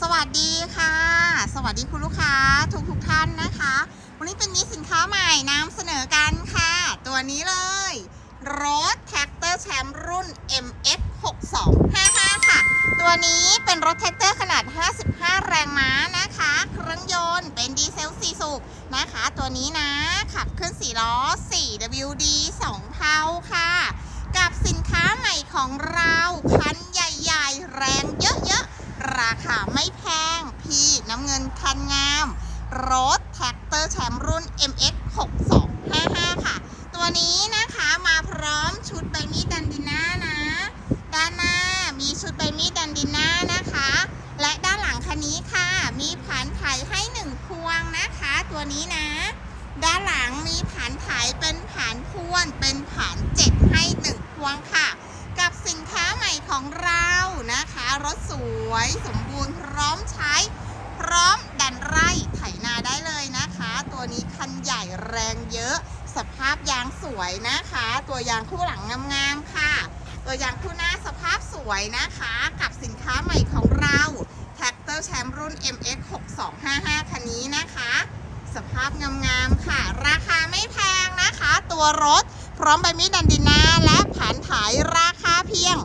สวัสดีค่ะ สวัสดีคุณลูกค้าทุกทุกท่านนะคะ วันนี้เป็นมีสินค้าใหม่นำเสนอกันค่ะ ตัวนี้เลยรถแท็กเตอร์แชมป์รุ่น MX 6255 ค่ะ ตัวนี้เป็นรถแท็กเตอร์ขนาด 55 แรงม้านะคะ เครื่องยนต์เป็นดีเซล4สูบนะคะ ตัวนี้นะ ขับเคลื่อน4ล้อ 4WD 2เทาค่ะ กับสินค้าใหม่ของเราคันใหญ่ๆ แรงเยอะๆ ราคาไม่แพง พี่น้ำเงินคันงาม รถแท็กเตอร์แชมป์รุ่น MX 6255 ค่ะ ตัวนี้นะคะมาพร้อมชุดใบมีดดันดิน่านะ ด้านหน้ามีชุดใบมีดดันดิน่านะคะ และด้านหลังคันนี้ค่ะ มีผานไถให้หนึ่งพวงนะคะ ตัวนี้นะ ด้านหลังมีผานไถเป็นผานพวนเป็นผานเจ็ดให้หนึ่งพวงค่ะ กับสินค้าใหม่ของเรานะคะ รถสวยสมบูรณ์พร้อมใช้ พร้อมดันไร่ไถนาได้เลยนะคะ ตัวนี้คัน ใหญ่แรงเยอะ สภาพยางสวยนะคะ ตัวยางคู่หลังงามๆค่ะ ตัวยางคู่หน้าสภาพสวยนะคะ กับสินค้าใหม่ของเราแท็กเตอร์แชมป์รุ่น MX 6255คันนี้นะคะ สภาพงามๆค่ะ ราคาไม่แพงนะคะ ตัวรถพร้อมใบมีดดันดินาและผานถ่ายราคาเพียง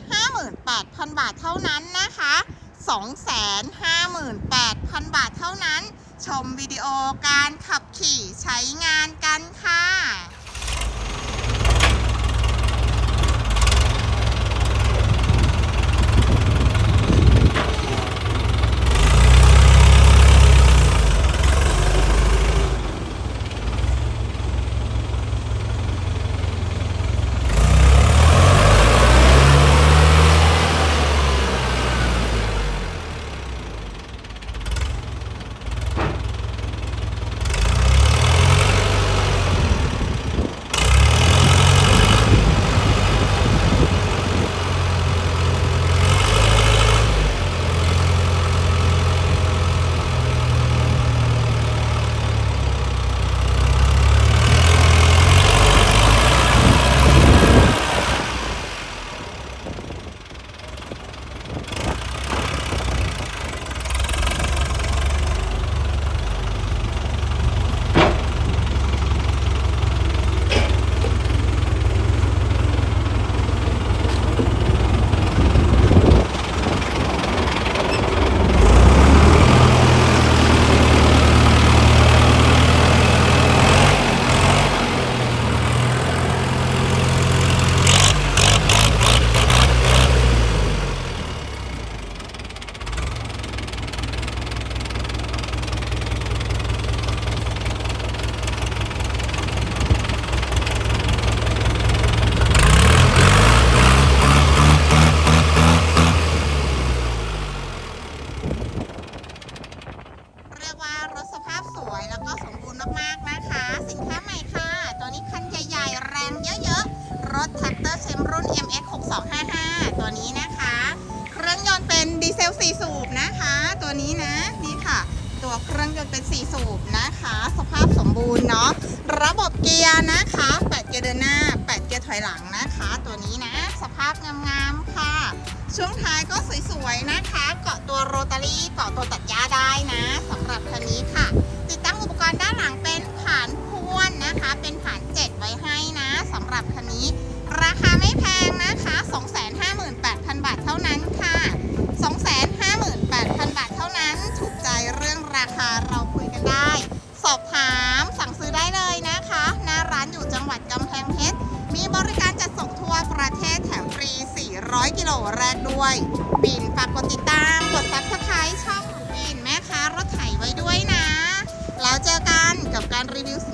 258,000 บาทเท่านั้นนะคะ 258,000บาทเท่น ชมวิดีโอการขับขี่ใช้งานกันค่ะ 255 ตัวนี้นะคะ เครื่องยนต์เป็นดีเซล 4 สูบนะคะ ตัวนี้นะนี่ค่ะ ตัวเครื่องยนต์เป็น 4 สูบนะคะ สภาพสมบูรณ์เนาะระบบเกียร์นะคะ8เกียร์เดินหน้า 8 เกียร์ถอยหลังนะคะ ตัวนี้นะ สภาพงามๆค่ะ ช่วงท้ายก็สวยๆนะคะ เกาะตัวโรตารี่เกาะตัวตัดหญ้าได้นะสำหรับคันนี้ค่ะ บริการจัดส่งทั่วประเทศแถมฟรี 400 กิโลแรกด้วยปิ่นฝากกดติดตาม กดซับสไครต์ช่องปิ่นแม่ค้ารถไถไว้ด้วยนะ แล้วเจอกันกับการรีวิวสิน